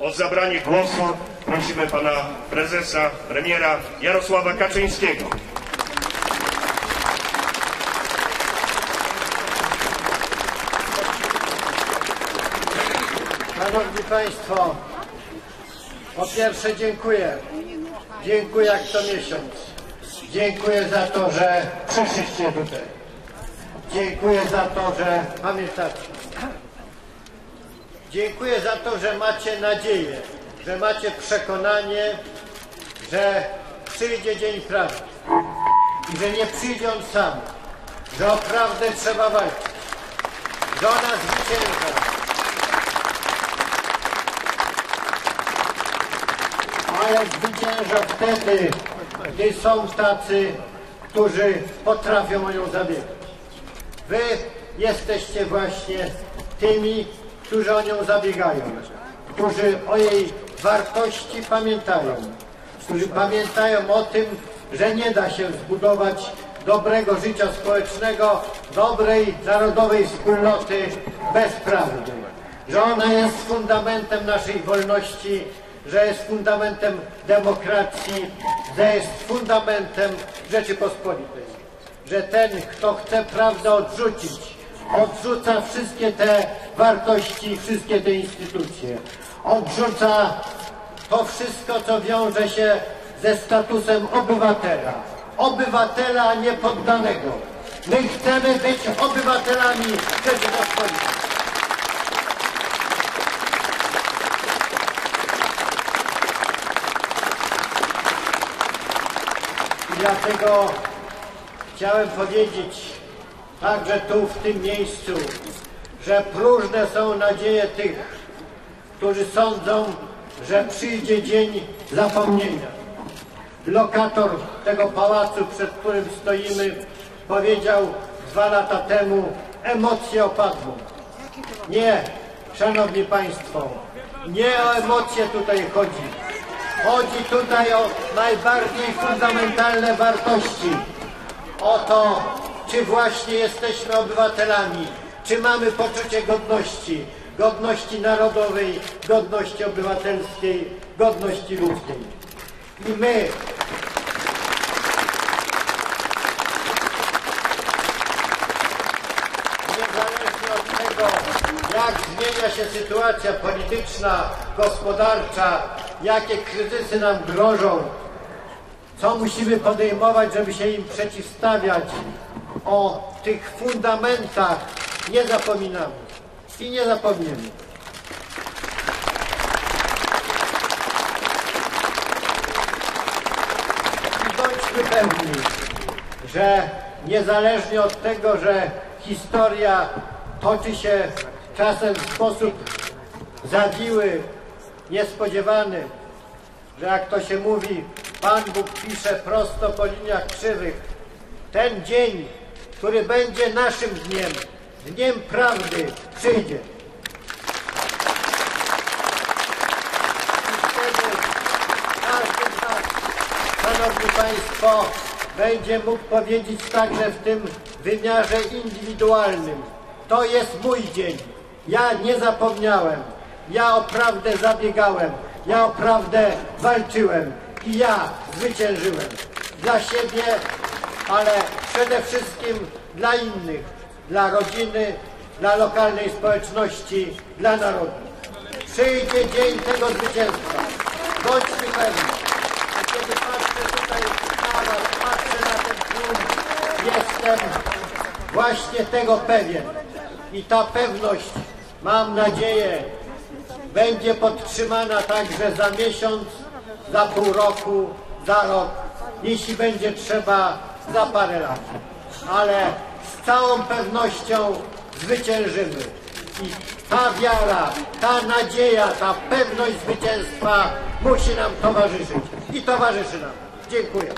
O zabranie głosu prosimy pana prezesa, premiera Jarosława Kaczyńskiego. Szanowni Państwo, po pierwsze dziękuję. Dziękuję jak co miesiąc. Dziękuję za to, że przyszliście tutaj. Dziękuję za to, że pamiętacie. Dziękuję za to, że macie nadzieję, że macie przekonanie, że przyjdzie dzień prawdy i że nie przyjdzie on sam, że o prawdę trzeba walczyć, że ona zwycięża. ale zwycięża wtedy, gdy są tacy, którzy potrafią o zabiegać. Wy jesteście właśnie tymi, którzy o nią zabiegają, którzy o jej wartości pamiętają, którzy pamiętają o tym, że nie da się zbudować dobrego życia społecznego, dobrej narodowej wspólnoty bez prawdy, że ona jest fundamentem naszej wolności, że jest fundamentem demokracji, że jest fundamentem Rzeczypospolitej. Że ten, kto chce prawdę odrzucić, odrzuca wszystkie te wartości, wszystkie te instytucje. Odrzuca to wszystko, co wiąże się ze statusem obywatela. Obywatela, a nie poddanego. My chcemy być obywatelami Rzeczypospolitej. I dlatego chciałem powiedzieć także tu w tym miejscu, że próżne są nadzieje tych, którzy sądzą, że przyjdzie dzień zapomnienia. Lokator tego pałacu, przed którym stoimy, powiedział dwa lata temu, emocje opadną. Nie, szanowni państwo, nie o emocje tutaj chodzi. Chodzi tutaj o najbardziej fundamentalne wartości. O to, czy właśnie jesteśmy obywatelami, czy mamy poczucie godności, godności narodowej, godności obywatelskiej, godności ludzkiej. I my niezależnie od tego, jak zmienia się sytuacja polityczna, gospodarcza, jakie kryzysy nam grożą, co musimy podejmować, żeby się im przeciwstawiać. O tych fundamentach nie zapominamy i nie zapomniemy. I bądźmy pewni, że niezależnie od tego, że historia toczy się czasem w sposób zawiły, niespodziewany, że jak to się mówi, Pan Bóg pisze prosto po liniach krzywych. Ten dzień, który będzie naszym dniem, dniem prawdy, przyjdzie. I wtedy każdy z nas, Szanowni Państwo, będzie mógł powiedzieć także w tym wymiarze indywidualnym. To jest mój dzień. Ja nie zapomniałem. Ja o prawdę zabiegałem. Ja o prawdę walczyłem. I ja zwyciężyłem. Dla siebie, ale przede wszystkim dla innych. Dla rodziny, dla lokalnej społeczności, dla narodu. Przyjdzie dzień tego zwycięstwa. Bądźmy pewni. A kiedy patrzę tutaj na was, patrzę na ten tłum, jestem właśnie tego pewien. I ta pewność, mam nadzieję, będzie podtrzymana także za miesiąc, za pół roku, za rok, jeśli będzie trzeba za parę lat. Ale z całą pewnością zwyciężymy. I ta wiara, ta nadzieja, ta pewność zwycięstwa musi nam towarzyszyć. I towarzyszy nam. Dziękuję.